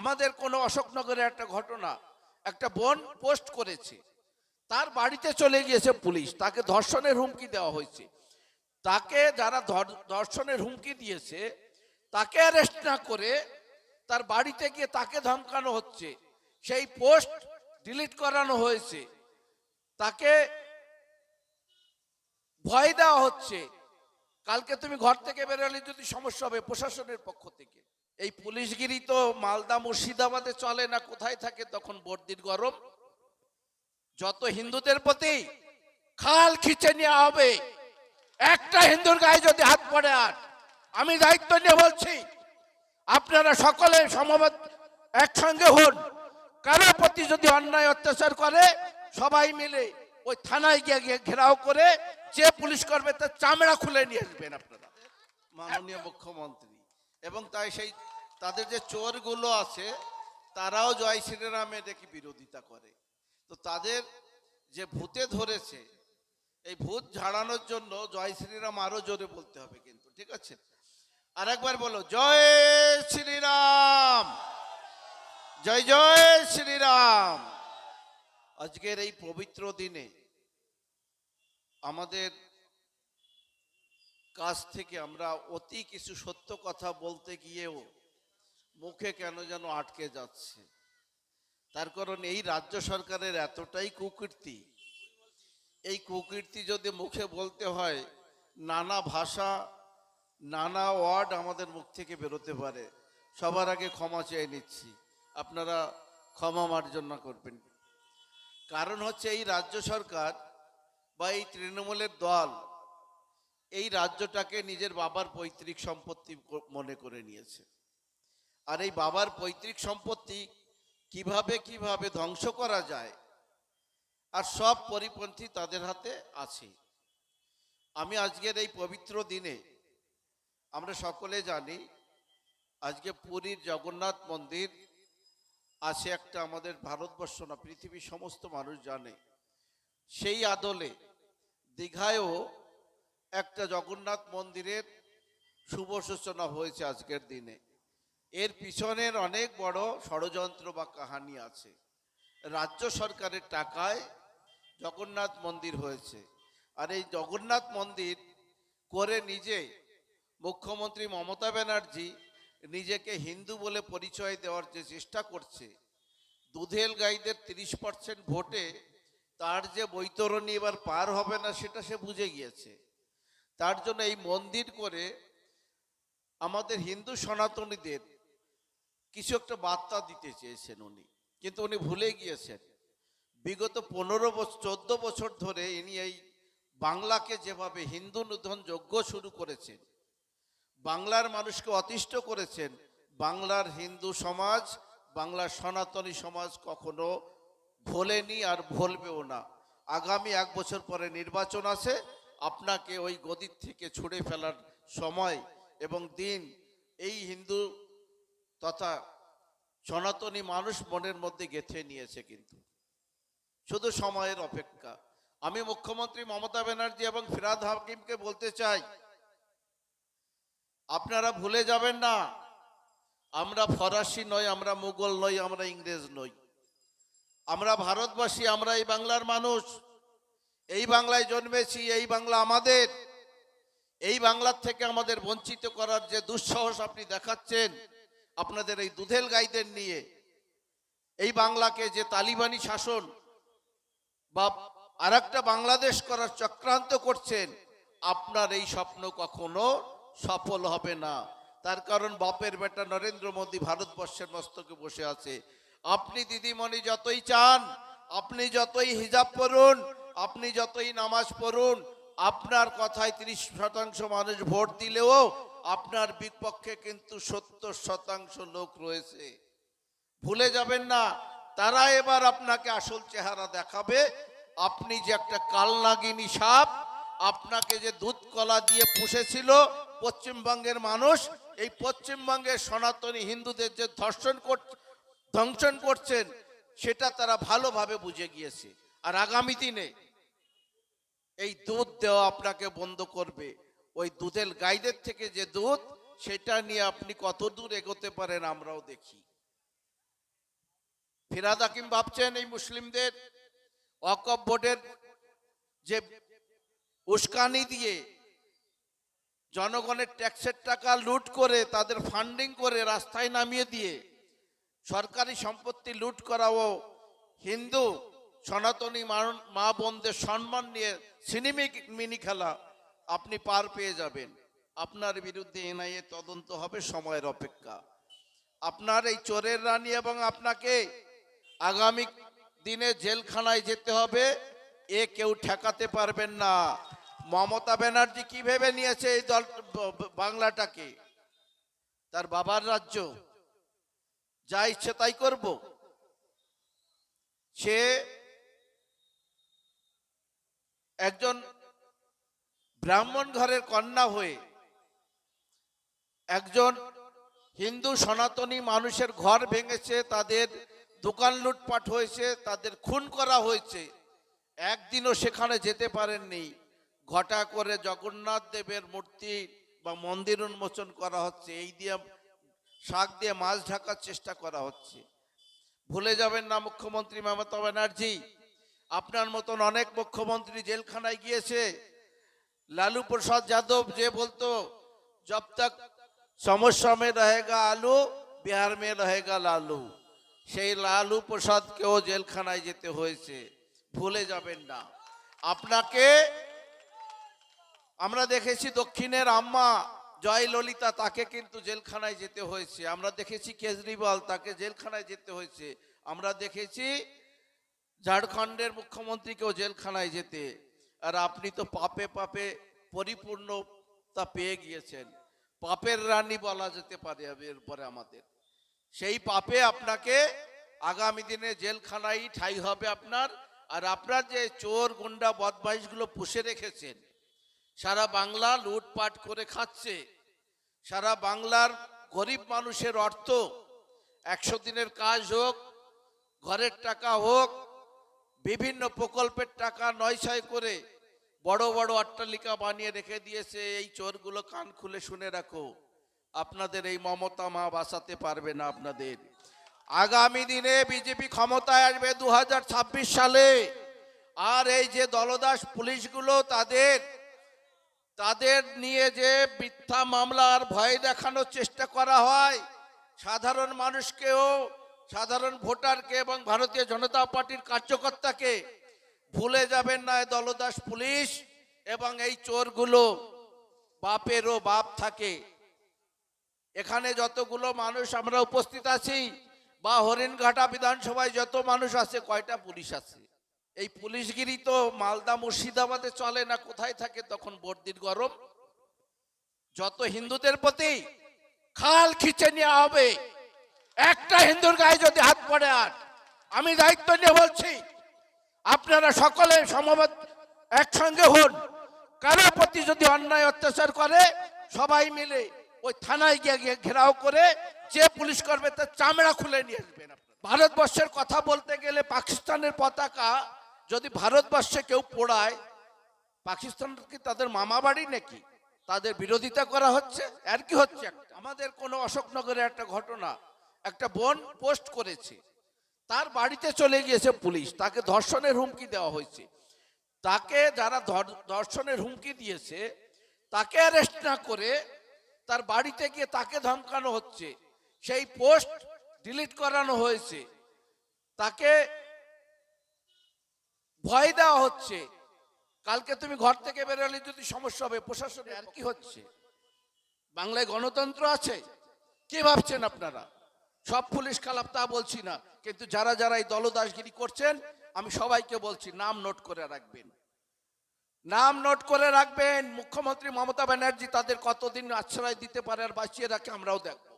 আমাদের কোনো অশোকনগরের একটা ঘটনা, একটা বোন পোস্ট করেছে। তার বাড়িতে চলে গিয়েছে পুলিশ, তাকে ধর্ষণের হুমকি দেওয়া হয়েছে। তাকে যারা ধর্ষণের হুমকি দিয়েছে, তাকে অ্যারেস্ট না করে তার বাড়িতে গিয়ে তাকে ধমকানো হচ্ছে। সেই পোস্ট ডিলিট করানো হয়েছে। তাকে ভয় দেওয়া হচ্ছে। কালকে তুমি ঘর থেকে বেরোলে যদি সমস্যা হবে প্রশাসনের পক্ষ থেকে। এই পুলিশগিরি তো মালদা মুর্শিদাবাদে চলে না, কোথায় থাকে তখন বর্দির গরম? যত হিন্দুদের প্রতি খাল খিচে নেওয়া হবে, একটা হিন্দুর গায়ে যদি হাত পড়ে আর, আমি দায়িত্ব নিয়ে বলছি, আপনারা সকলে সমবেত একসঙ্গে হন। কারোর প্রতি যদি অন্যায় অত্যাচার করে, সবাই মিলে ওই থানায় গিয়ে গিয়ে ঘেরাও করে, যে পুলিশ করবে তার চামড়া খুলে নিয়ে আসবেন আপনারা। মাননীয় মুখ্যমন্ত্রী, এবং তাই সেই তাদের যে চোরগুলো আছে, তারাও জয় শ্রীরামের দেখি বিরোধিতা করে। তো তাদের যে ভূতে ধরেছে, এই ভূত ঝাড়ানোর জন্য জয় শ্রীরাম আরও জোরে বলতে হবে কিন্তু, ঠিক আছে? আর একবার বলো, জয় শ্রীরাম! জয় জয় শ্রীরাম! আজকের এই পবিত্র দিনে আমাদের কাছ থেকে আমরা অতি কিছু সত্য কথা বলতে গিয়েও মুখে কেন যেন আটকে যাচ্ছে? তার কারণ এই রাজ্য সরকারের এতটাই কুকীর্তি। এই কুকীর্তি যদি মুখে বলতে হয়, নানা ভাষা, নানা ওয়ার্ড আমাদের মুখ থেকে বেরোতে পারে। সবার আগে ক্ষমা চেয়ে নিচ্ছি। আপনারা ক্ষমা মার্জনা করবেন। কারণ হচ্ছে এই রাজ্য সরকার বা এই তৃণমূলের দল এই রাজ্যটাকে নিজের বাবার পৈতৃক সম্পত্তি মনে করে নিয়েছে। আর এই বাবার পৈতৃক সম্পত্তি কীভাবে কীভাবে ধ্বংস করা যায়, আর সব পরিপন্থী তাদের হাতে আছে। আমি আজকের এই পবিত্র দিনে আমরা সকলে জানি, আজকে পুরীর জগন্নাথ মন্দির আছে একটা আমাদের ভারতবর্ষ না, পৃথিবীর সমস্ত মানুষ জানে। সেই আদলে দীঘায়ও একটা জগন্নাথ মন্দিরের শুভ সূচনা হয়েছে আজকের দিনে। এর পিছনের অনেক বড় ষড়যন্ত্র বা কাহানি আছে। রাজ্য সরকারের টাকায় জগন্নাথ মন্দির হয়েছে। আর এই জগন্নাথ মন্দির করে নিজে মুখ্যমন্ত্রী মমতা ব্যানার্জি নিজেকে হিন্দু বলে পরিচয় দেওয়ার যে চেষ্টা করছে, দুধেল গাইদের তিরিশ পার্সেন্ট ভোটে তার যে বৈতরণী এবার পার হবে না সেটা সে বুঝে গিয়েছে। তার জন্য এই মন্দির করে আমাদের হিন্দু সনাতনীদের কিছু একটা বার্তা দিতে চেয়েছেন উনি, কিন্তু উনি ভুলে গিয়েছেন। বিগত পনেরো বছর চোদ্দ বছর ধরে ইনি এই বাংলাকে যেভাবে হিন্দু নূতন যজ্ঞ শুরু করেছেন, বাংলার মানুষকে অতিষ্ঠ করেছেন, বাংলার হিন্দু সমাজ, বাংলার সনাতনী সমাজ কখনো ভোলেনি আর ভুলবেও না। আগামী এক বছর পরে নির্বাচন আছে, আপনাকে ওই গদির থেকে ছুড়ে ফেলার সময় এবং দিন এই হিন্দু তথা সনাতনী মানুষ মনের মধ্যে গেঁথে নিয়েছে কিন্তু। শুধু সময়ের অপেক্ষা। আমি মুখ্যমন্ত্রী মমতা ব্যানার্জি এবং ফিরাদ হাকিমকে বলতে চাই, আপনারা ভুলে যাবেন না, আমরা ফরাসি নই, আমরা মুঘল নই, আমরা ইংরেজ নই। আমরা ভারতবাসী, আমরা এই বাংলার মানুষ। এই বাংলায় জন্মেছি, এই বাংলা আমাদের। এই বাংলার থেকে আমাদের বঞ্চিত করার যে দুঃসাহস আপনি দেখাচ্ছেন আপনাদের এই দুধেল গাইদের নিয়ে এই বাংলাকে যে তালিবানি শাসন বা আর বাংলাদেশ করার চক্রান্ত করছেন, আপনার এই স্বপ্ন কখনো সফল হবে না। তার কারণ বাপের বেটা নরেন্দ্র মোদী ভারতবর্ষের মস্তকে বসে আছে। আপনি দিদিমণি যতই চান, আপনি যতই হিজাব পড়ুন আপনি যতই নামাজ পড়ুন আপনার কথায় তিরিশ শতাংশ মানুষ ভোট দিলেও আপনার বিপক্ষে কিন্তু সত্তর শতাংশ লোক রয়েছে। ভুলে যাবেন না, তারা এবার আপনাকে আসল চেহারা দেখাবে। আপনি যে একটা কালনাগিনী সাপ, আপনাকে যে দুধ কলা দিয়ে পুষেছিল পশ্চিমবঙ্গের মানুষ, এই পশ্চিমবঙ্গের সনাতনী হিন্দুদের যে ধর্ষণ ধ্বংসন করছেন, সেটা তারা ভালোভাবে বুঝে গিয়েছে। আর আগামী দিনে এই দুধ দেওয়া আপনাকে বন্ধ করবে। ওই দুধের গাইদের থেকে যে দুধ, সেটা নিয়ে আপনি কত দূর এগোতে পারেন আমরাও দেখি। ফিরাদ হাকিম ভাবছেন এই মুসলিমদের ওয়াকফ বোর্ডের যে উস্কানি দিয়ে জনগণের ট্যাক্সের টাকা লুট করে, তাদের ফান্ডিং করে রাস্তায় নামিয়ে দিয়ে সরকারি সম্পত্তি লুট করাও হিন্দু সনাতনী মা- বোনদের সম্মান নিয়ে সিনেমি মিনি খেলা, আপনি পার পেয়ে যাবেন। আপনার বিরুদ্ধে এনআইএ তদন্ত হবে সময়ের অপেক্ষা। আপনার এই চোরের রানী এবং আপনাকে আগামী দিনে জেলখানায় যেতে হবে, এ কেউ ঠেকাতে পারবেন না। মমতা ব্যানার্জি কি ভেবে নিয়েছে এই দল বাংলাটাকে? তার বাবার রাজ্য। যা ইচ্ছে তাই করব। সে একজন ব্রাহ্মণ ঘরের কন্যা হয়ে একজন হিন্দু সনাতনী মানুষের ঘর ভেঙেছে, তাদের দোকান লুটপাট হয়েছে, তাদের খুন করা হয়েছে। একদিনও সেখানে যেতে পারেননি। ঘটা করে জগন্নাথ দেবের মূর্তি বা মন্দির উন্মোচন করা হচ্ছে, এই দিয়ে শাক দিয়ে মাছ ঢাকার চেষ্টা করা হচ্ছে। ভুলে যাবেন না মুখ্যমন্ত্রী মমতা ব্যানার্জি। আপনার মতন অনেক মুখ্যমন্ত্রী জেলখানায় গিয়েছে। লালু প্রসাদ যাদব যে বলতো, জব তক সমস্যা মে রহেগা আলু, বিহার মে রহেগা লালু। সেই লালু প্রসাদকেও জেলখানায় যেতে হয়েছে। ভুলে যাবেন না। আপনাকে, আমরা দেখেছি দক্ষিণের আম্মা জয়ললিতা, তাকে কিন্তু জেলখানায় যেতে হয়েছে। আমরা দেখেছি কেজরিওয়াল, তাকে জেলখানায় যেতে হয়েছে। আমরা দেখেছি ঝাড়খণ্ডের মুখ্যমন্ত্রীকেও জেলখানায় যেতে। আর আপনি তো পাপে পাপে পরিপূর্ণতা পেয়ে গিয়েছেন। পাপের রানী বলা যেতে পারে এরপরে আমাদের। সেই পাপে আপনাকে আগামী দিনে জেলখানায় ঠাই হবে আপনার। আর আপনার যে চোর, গুন্ডা, বদমাইশগুলো পুষে রেখেছেন, সারা বাংলা লুটপাট করে খাচ্ছে। সারা বাংলার গরিব মানুষের অর্থ, একশো দিনের কাজ হোক, ঘরের টাকা হোক বিভিন্ন প্রকল্পের টাকা নয়ছয় করে বড় বড় অট্টালিকা বানিয়ে রেখে দিয়েছে। এই চোরগুলো কান খুলে শুনে রাখো। আপনাদের এই মমতা মা বাঁচাতে পারবে না আপনাদের। আগামী দিনে বিজেপি ক্ষমতায় আসবে দু হাজার ছাব্বিশ সালে। আর এই যে দলদাস পুলিশগুলো, তাদের তাদের নিয়ে যে মিথ্যা মামলার ভয় দেখানোর চেষ্টা করা হয়, সাধারণ মানুষকেও সাধারণ ভোটারকে এবং ভারতীয় জনতা পার্টির কার্যকর্তাকে ভুলে যাবেন না দলদাস পুলিশ এবং এই চোরগুলো। বাপেরও বাপ থাকে। এখানে যতগুলো মানুষ আমরা উপস্থিত আছি, বা হরিণঘাটা বিধানসভায় যত মানুষ আছে, কয়টা পুলিশ আছে? এই পুলিশগিরি তো মালদা মুর্শিদাবাদে চলে না কোথায় থাকে, তখন বর্দির গরম। যত হিন্দুদের প্রতি খাল খিচে নেওয়া হবে একটা হিন্দুর গায়ে যদি হাত পড়ে আর, আমি দায়িত্ব নিয়ে বলছি, আপনারা সকলে সমবেত একসঙ্গে হন। কারও প্রতি যদি অন্যায় অত্যাচার করে, সবাই মিলে ওই থানায় গিয়ে গিয়ে ঘেরাও করে, যে পুলিশ করবে তার চামড়া খুলে নিয়ে আসবেন ভারতবর্ষের কথা বলতে গেলে পাকিস্তানের পতাকা যদি ভারতবর্ষে কেউ পোড়ায়, পাকিস্তান কি তাদের মামা বাড়ি নাকি? তাদের বিরোধিতা করা হচ্ছে? আর কি হচ্ছে? আমাদের কোনো অশোকনগরের একটা ঘটনা একটা বোন পোস্ট করেছে। তার বাড়িতে চলে গিয়েছে পুলিশ। তাকে ধর্ষণের হুমকি দেওয়া হয়েছে। তাকে যারা ধর্ষণের হুমকি দিয়েছে, তাকে অ্যারেস্ট না করে তার বাড়িতে গিয়ে তাকে ধমকানো হচ্ছে। সেই পোস্ট ডিলিট করানো হয়েছে। তাকে ভয় দেওয়া হচ্ছে। কালকে তুমি ঘর থেকে বেরোলে যদি সমস্যা হবে, প্রশাসনে আর কি হচ্ছে? বাংলায় গণতন্ত্র আছে? কি ভাবছেন আপনারা? সব পুলিশ খারাপ তা বলছি না, কিন্তু যারা যারা এই দলদাসগিরি করছেন, আমি সবাইকে বলছি, নাম নোট করে রাখবেন। নাম নোট করে রাখবেন, মুখ্যমন্ত্রী মমতা ব্যানার্জি তাদের কতদিন আশ্রয় দিতে পারে আর বাঁচিয়ে রাখে আমরাও দেখব।